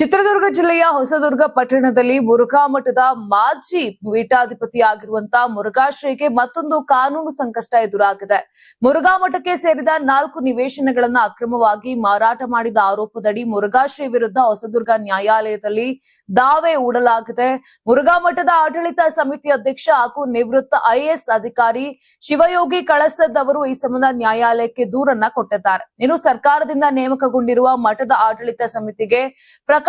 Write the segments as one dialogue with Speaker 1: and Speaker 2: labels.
Speaker 1: ಚಿತ್ರದುರ್ಗ ಜಿಲ್ಲೆಯ ಹೊಸದುರ್ಗ ಪಟ್ಟಣದಲ್ಲಿ ಮುರುಘಾ ಮಠದ ಮಾಜಿ ಪೀಠಾಧಿಪತಿಯಾಗಿರುವಂತಹ ಮುರುಘಾಶ್ರೀಗೆ ಮತ್ತೊಂದು ಕಾನೂನು ಸಂಕಷ್ಟ ಎದುರಾಗಿದೆ. ಮುರುಘಾ ಮಠಕ್ಕೆ ಸೇರಿದ ನಾಲ್ಕು ನಿವೇಶನಗಳನ್ನ ಅಕ್ರಮವಾಗಿ ಮಾರಾಟ ಮಾಡಿದ ಆರೋಪದಡಿ ಮುರುಘಾಶ್ರೀ ವಿರುದ್ಧ ಹೊಸದುರ್ಗ ನ್ಯಾಯಾಲಯದಲ್ಲಿ ದಾವೆ ಹೂಡಲಾಗಿದೆ. ಮುರುಘಾ ಮಠದ ಆಡಳಿತ ಸಮಿತಿ ಅಧ್ಯಕ್ಷ ಹಾಗೂ ನಿವೃತ್ತ ಐಎಎಸ್ ಅಧಿಕಾರಿ ಶಿವಯೋಗಿ ಕಳಸದ್ ಅವರು ಈ ಸಂಬಂಧ ನ್ಯಾಯಾಲಯಕ್ಕೆ ದೂರನ್ನ ಕೊಟ್ಟಿದ್ದಾರೆ. ಇನ್ನು ಸರ್ಕಾರದಿಂದ ನೇಮಕಗೊಂಡಿರುವ ಮಠದ ಆಡಳಿತ ಸಮಿತಿಗೆ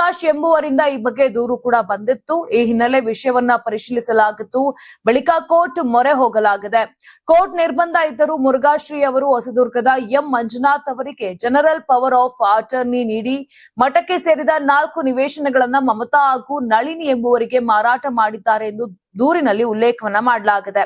Speaker 1: ಪ್ರಕಾಶ್ ಎಂಬುವರಿಂದ ಈ ಬಗ್ಗೆ ದೂರು ಕೂಡ ಬಂದಿತ್ತು. ಈ ಹಿನ್ನೆಲೆ ವಿಷಯವನ್ನ ಪರಿಶೀಲಿಸಲಾಗಿತ್ತು. ಬಳಿಕ ಕೋರ್ಟ್ ಮೊರೆ ಹೋಗಲಾಗಿದೆ. ಕೋರ್ಟ್ ನಿರ್ಬಂಧ ಇದ್ದರೂ ಮುರುಘಾಶ್ರೀ ಅವರು ಹೊಸದುರ್ಗದ ಎಂ. ಮಂಜುನಾಥ್ ಅವರಿಗೆ ಜನರಲ್ ಪವರ್ ಆಫ್ ಅಟರ್ನಿ ನೀಡಿ ಮಠಕ್ಕೆ ಸೇರಿದ ನಾಲ್ಕು ನಿವೇಶನಗಳನ್ನ ಮಮತಾ ಹಾಗೂ ನಳಿನಿ ಎಂಬುವರಿಗೆ ಮಾರಾಟ ಮಾಡಿದ್ದಾರೆ ಎಂದು ದೂರಿನಲ್ಲಿ ಉಲ್ಲೇಖವನ್ನ ಮಾಡಲಾಗಿದೆ.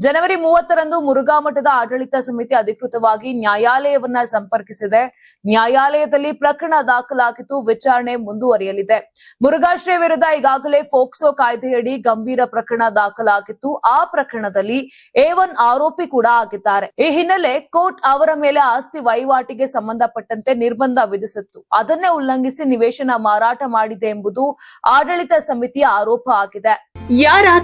Speaker 1: ಜನವರಿ ಮೂವತ್ತರಂದು ಮುರುಘಾ ಮಠದ ಆಡಳಿತ ಸಮಿತಿ ಅಧಿಕೃತವಾಗಿ ನ್ಯಾಯಾಲಯವನ್ನ ಸಂಪರ್ಕಿಸಿದೆ. ನ್ಯಾಯಾಲಯದಲ್ಲಿ ಪ್ರಕರಣ ದಾಖಲಾಗಿದ್ದು ವಿಚಾರಣೆ ಮುಂದುವರಿಯಲಿದೆ. ಮುರುಘಾಶ್ರೀ ವಿರುದ್ಧ ಈಗಾಗಲೇ ಫೋಕ್ಸೋ ಕಾಯ್ದೆಯಡಿ ಗಂಭೀರ ಪ್ರಕರಣ ದಾಖಲಾಗಿತ್ತು. ಆ ಪ್ರಕರಣದಲ್ಲಿ ಎ ಆರೋಪಿ ಕೂಡ ಆಗಿದ್ದಾರೆ. ಈ ಹಿನ್ನೆಲೆ ಕೋರ್ಟ್ ಅವರ ಮೇಲೆ ಆಸ್ತಿ ವಹಿವಾಟಿಗೆ ಸಂಬಂಧಪಟ್ಟಂತೆ ನಿರ್ಬಂಧ ವಿಧಿಸಿತ್ತು. ಅದನ್ನೇ ಉಲ್ಲಂಘಿಸಿ ನಿವೇಶನ ಮಾರಾಟ ಮಾಡಿದೆ ಎಂಬುದು ಆಡಳಿತ ಸಮಿತಿಯ ಆರೋಪ ಆಗಿದೆ.